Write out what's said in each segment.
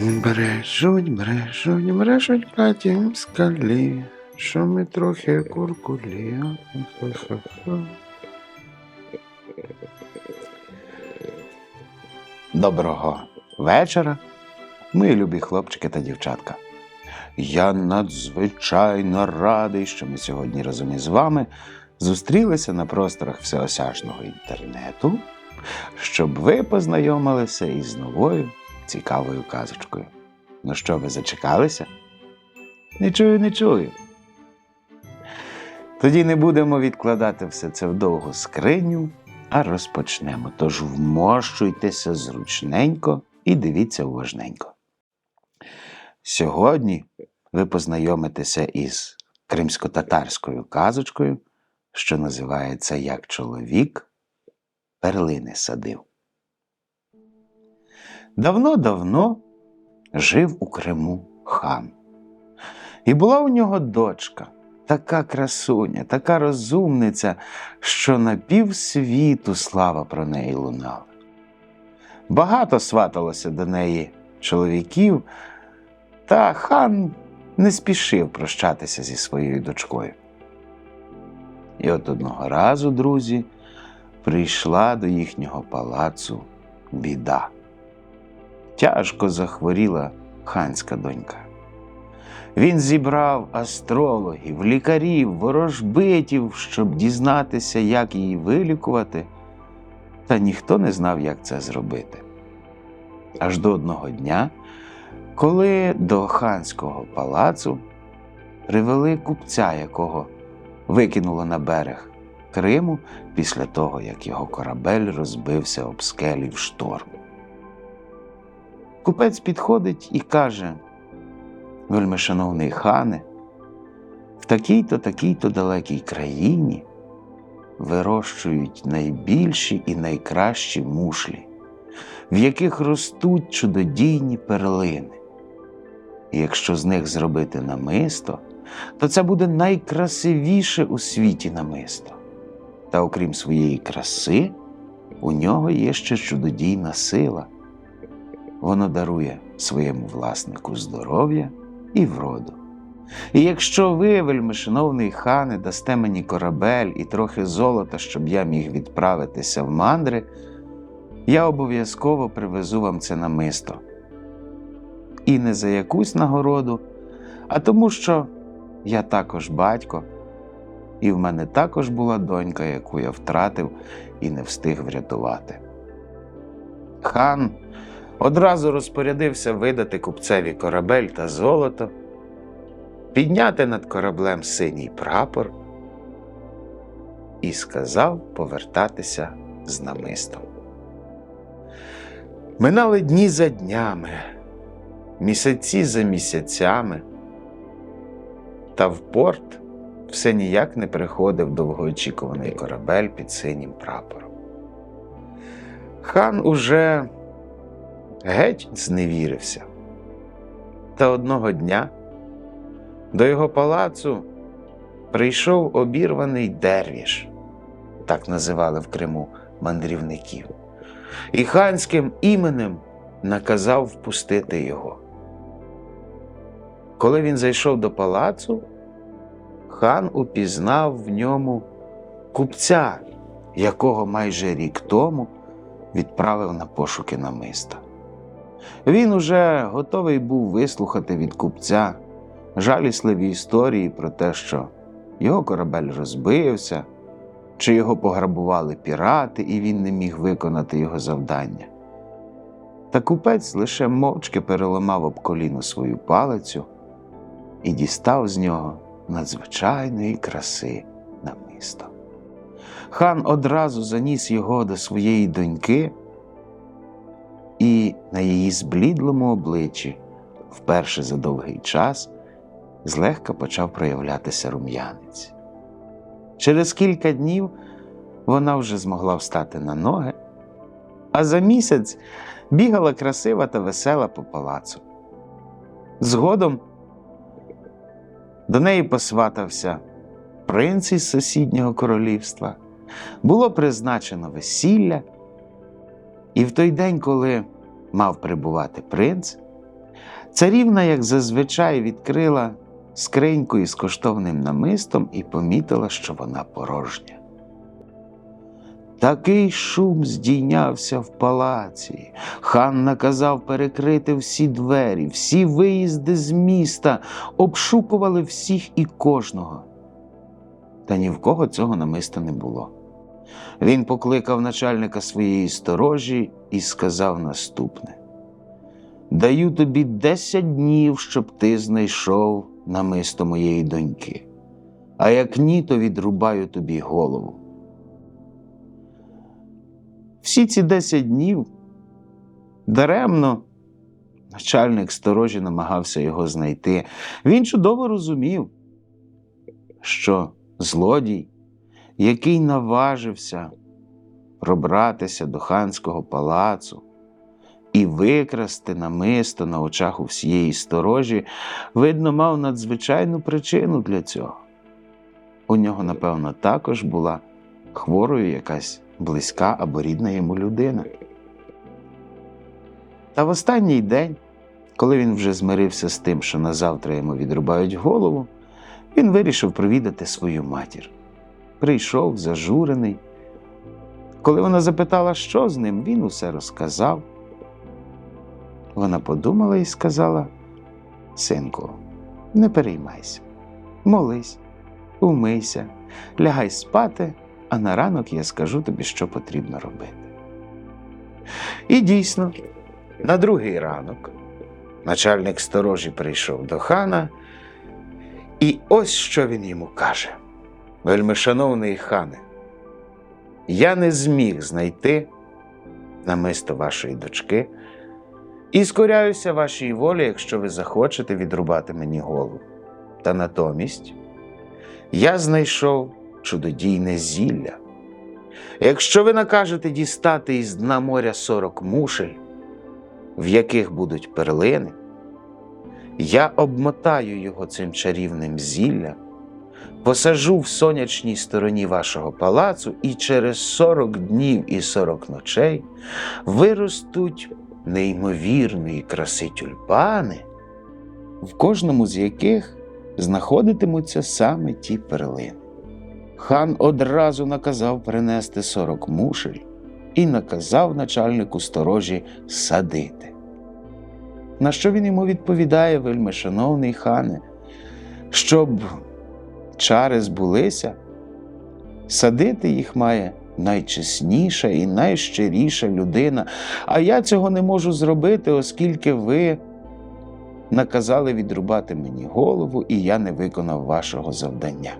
Брешуть, брешуть, брешуть потім скалі, що ми трохи куркулі. Доброго вечора, мої любі хлопчики та дівчатка. Я надзвичайно радий, що ми сьогодні разом із вами зустрілися на просторах всеосяжного інтернету, щоб ви познайомилися із новою цікавою казочкою. Ну що, ви зачекалися? Не чую, не чую. Тоді не будемо відкладати все це в довгу скриню, а розпочнемо. Тож вмощуйтеся зручненько і дивіться уважненько. Сьогодні ви познайомитеся із кримсько-татарською казочкою, що називається Як чоловік перлини садив. Давно-давно жив у Криму хан. І була у нього дочка, така красуня, така розумниця, що на півсвіту слава про неї лунала. Багато сваталося до неї чоловіків, та хан не спішив прощатися зі своєю дочкою. І от одного разу, друзі, прийшла до їхнього палацу біда. Тяжко захворіла ханська донька. Він зібрав астрологів, лікарів, ворожбитів, щоб дізнатися, як її вилікувати, та ніхто не знав, як це зробити. Аж до одного дня, коли до ханського палацу привели купця, якого викинуло на берег Криму після того, як його корабель розбився об скелі в шторм. Купець підходить і каже: Вельмишановний хане, в такій-то, такій-то далекій країні вирощують найбільші і найкращі мушлі, в яких ростуть чудодійні перлини. І якщо з них зробити намисто, то це буде найкрасивіше у світі намисто. Та окрім своєї краси, у нього є ще чудодійна сила. Воно дарує своєму власнику здоров'я і вроду. І якщо ви, вельмишановний хане, дасте мені корабель і трохи золота, щоб я міг відправитися в мандри, я обов'язково привезу вам це намисто. І не за якусь нагороду, а тому, що я також батько, і в мене також була донька, яку я втратив і не встиг врятувати. Хан одразу розпорядився видати купцеві корабель та золото, підняти над кораблем синій прапор і сказав повертатися з намистом. Минали дні за днями, місяці за місяцями, та в порт все ніяк не приходив довгоочікуваний корабель під синім прапором. Хан уже геть зневірився. Та одного дня до його палацу прийшов обірваний дервіш, так називали в Криму мандрівників, і ханським іменем наказав впустити його. Коли він зайшов до палацу, хан упізнав в ньому купця, якого майже рік тому відправив на пошуки намиста. Він уже готовий був вислухати від купця жалісливі історії про те, що його корабель розбився, чи його пограбували пірати, і він не міг виконати його завдання. Та купець лише мовчки переламав об коліно свою палицю і дістав з нього надзвичайної краси намисто. Хан одразу заніс його до своєї доньки, і на її зблідлому обличчі вперше за довгий час злегка почав проявлятися рум'янець. Через кілька днів вона вже змогла встати на ноги, а за місяць бігала красива та весела по палацу. Згодом до неї посватався принц із сусіднього королівства, було призначено весілля, і в той день, коли мав прибувати принц, царівна, як зазвичай, відкрила скриньку із коштовним намистом і помітила, що вона порожня. Такий шум здійнявся в палаці. Хан наказав перекрити всі двері, всі виїзди з міста, обшукували всіх і кожного. Та ні в кого цього намиста не було. Він покликав начальника своєї сторожі і сказав наступне: Даю тобі десять днів, щоб ти знайшов намисто моєї доньки, а як ні, то відрубаю тобі голову. Всі ці десять днів даремно начальник сторожі намагався його знайти. Він чудово розумів, що злодій, який наважився пробратися до ханського палацу і викрасти намисто на очах у всієї сторожі, видно, мав надзвичайну причину для цього. У нього, напевно, також була хворою якась близька або рідна йому людина. Та в останній день, коли він вже змирився з тим, що назавтра йому відрубають голову, він вирішив провідати свою матір. Прийшов зажурений. Коли вона запитала, що з ним, він усе розказав. Вона подумала і сказала: Синку, не переймайся, молись, умийся, лягай спати, а на ранок я скажу тобі, що потрібно робити. І дійсно, на другий ранок начальник сторожі прийшов до хана, і ось що він йому каже: Вельмишановний хане, я не зміг знайти намисто вашої дочки і скоряюся вашій волі, якщо ви захочете відрубати мені голову. Та натомість я знайшов чудодійне зілля. Якщо ви накажете дістати із дна моря сорок мушель, в яких будуть перлини, я обмотаю його цим чарівним зіллям, посажу в сонячній стороні вашого палацу, і через сорок днів і сорок ночей виростуть неймовірної краси тюльпани, в кожному з яких знаходитимуться саме ті перлини. Хан одразу наказав принести сорок мушель і наказав начальнику сторожі садити. На що він йому відповідає, вельми шановний хане, щоб чари збулися, садити їх має найчесніша і найщиріша людина, а я цього не можу зробити, оскільки ви наказали відрубати мені голову, і я не виконав вашого завдання.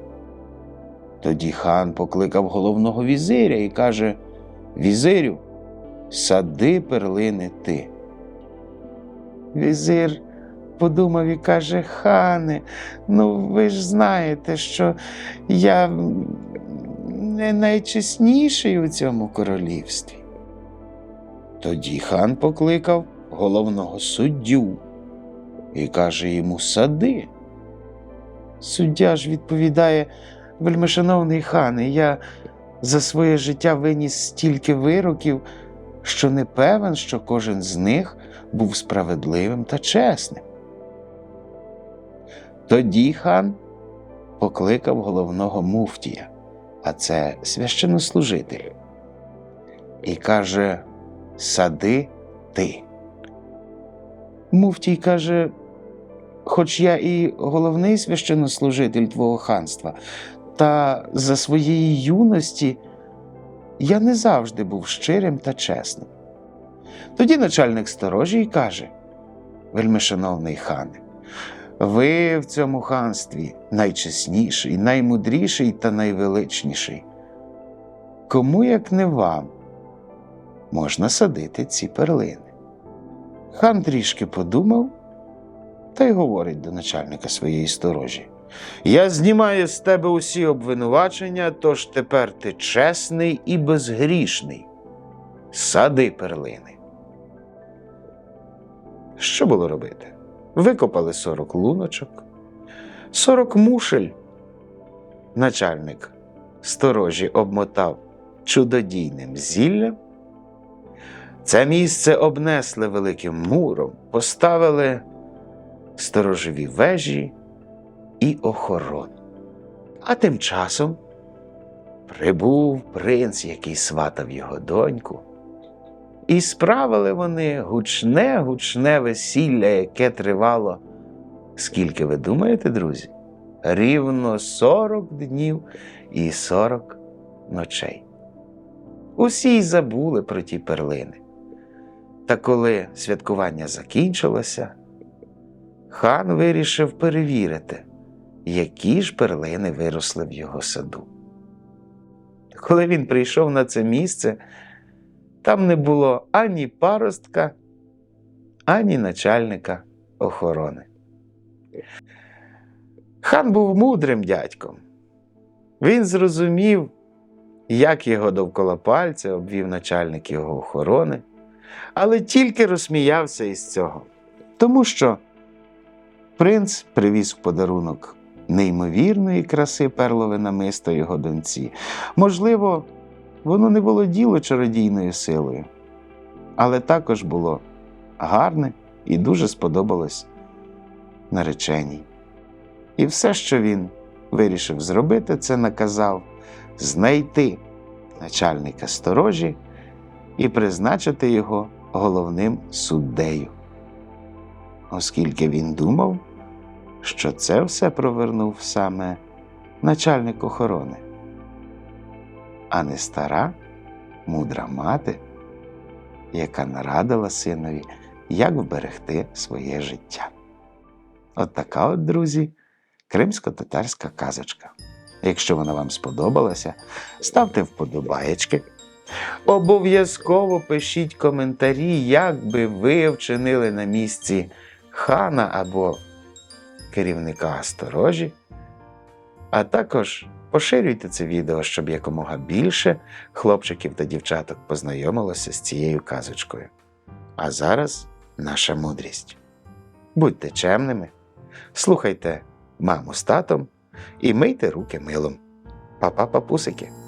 Тоді хан покликав головного візиря і каже: Візирю, сади перлини ти. Візир подумав і каже: Хане, ну ви ж знаєте, що я не найчесніший у цьому королівстві. Тоді хан покликав головного суддю і каже йому сади. Суддя ж відповідає, вельмишановний хане, я за своє життя виніс стільки вироків, що не певен, що кожен з них був справедливим та чесним. Тоді хан покликав головного муфтія, а це священнослужитель, і каже: Сади ти. Муфтій каже, хоч я і головний священнослужитель твого ханства, та за своєї юності я не завжди був щирим та чесним. Тоді начальник сторожі й каже: Вельмишановний хане, ви в цьому ханстві найчесніший, наймудріший та найвеличніший. Кому, як не вам, можна садити ці перлини? Хан трішки подумав та й говорить до начальника своєї сторожі. Я знімаю з тебе усі обвинувачення, тож тепер ти чесний і безгрішний. Сади перлини. Що було робити? Викопали сорок луночок, сорок мушель. Начальник сторожі обмотав чудодійним зіллям, це місце обнесли великим муром, поставили сторожові вежі і охорону. А тим часом прибув принц, який сватав його доньку, і справили вони гучне, гучне весілля, яке тривало. Скільки ви думаєте, друзі? Рівно 40 днів і 40 ночей. Усі й забули про ті перлини. Та коли святкування закінчилося, хан вирішив перевірити, які ж перлини виросли в його саду. Коли він прийшов на це місце, там не було ані паростка, ані начальника охорони. Хан був мудрим дядьком. Він зрозумів, як його довкола пальця обвів начальник його охорони, але тільки розсміявся із цього, тому що принц привіз подарунок неймовірної краси перлове намисто його доньці. Можливо, воно не володіло чародійною силою, але також було гарне і дуже сподобалось нареченій. І все, що він вирішив зробити, це наказав знайти начальника сторожі і призначити його головним суддею, оскільки він думав, що це все провернув саме начальник охорони, а не стара, мудра мати, яка нарадила синові, як вберегти своє життя. От така от, друзі, кримсько-татарська казочка. Якщо вона вам сподобалася, ставте вподобаєчки. Обов'язково пишіть коментарі, як би ви вчинили на місці хана або керівника сторожі. А також поширюйте це відео, щоб якомога більше хлопчиків та дівчаток познайомилося з цією казочкою. А зараз наша мудрість. Будьте чемними, слухайте маму з татом і мийте руки милом. Па-па, папусики!